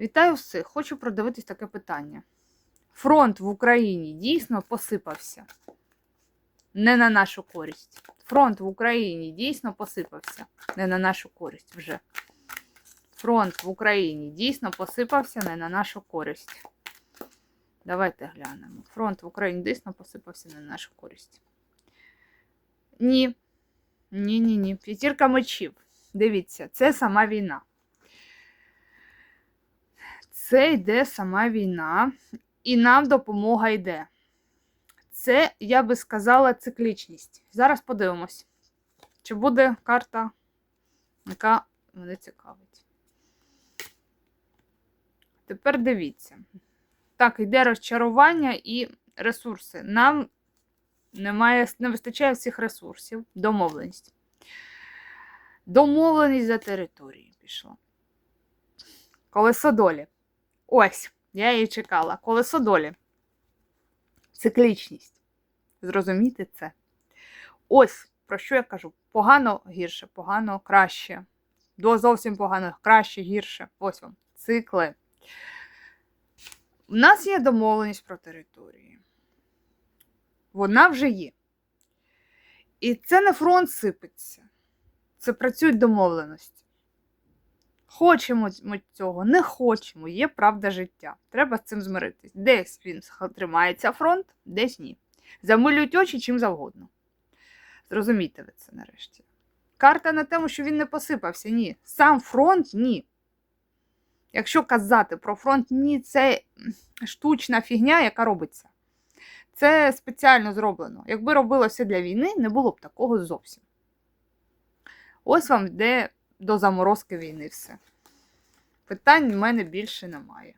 Вітаю всіх! Хочу продивитись таке питання. Фронт в Україні дійсно посипався. Не на нашу користь. Фронт в Україні дійсно посипався. Не на нашу користь вже. Фронт в Україні дійсно посипався не на нашу користь. Давайте глянемо. Фронт в Україні дійсно посипався не на нашу користь. Ні. Ні, ні, ні. П'ятірка мечів. Дивіться, це сама війна. Це йде сама війна, і нам допомога йде. Це, я би сказала, циклічність. Зараз подивимось, чи буде карта, яка мене цікавить. Тепер дивіться. Так, йде розчарування і ресурси. Нам немає, не вистачає всіх ресурсів. Домовленість. Домовленість за територію пішла. Колесо долі. Ось, я її чекала. Колесо долі. Циклічність. Зрозуміти це. Ось, про що я кажу? Погано гірше, погано краще. До зовсім погано, краще, гірше. Ось вам. Цикли. У нас є домовленість про території. Вона вже є. І це не фронт сипеться. Це працюють домовленості. Хочемо ми цього, не хочемо, є правда життя. Треба з цим змиритись. Десь він тримається фронт, десь ні. Замилюють очі чим завгодно. Зрозумійте ви це нарешті. Карта на тему, що він не посипався, ні. Сам фронт ні. Якщо казати про фронт, ні, це штучна фігня, яка робиться. Це спеціально зроблено. Якби робило все для війни, не було б такого зовсім. Ось вам йде до заморозки війни все. Питань в мене більше немає.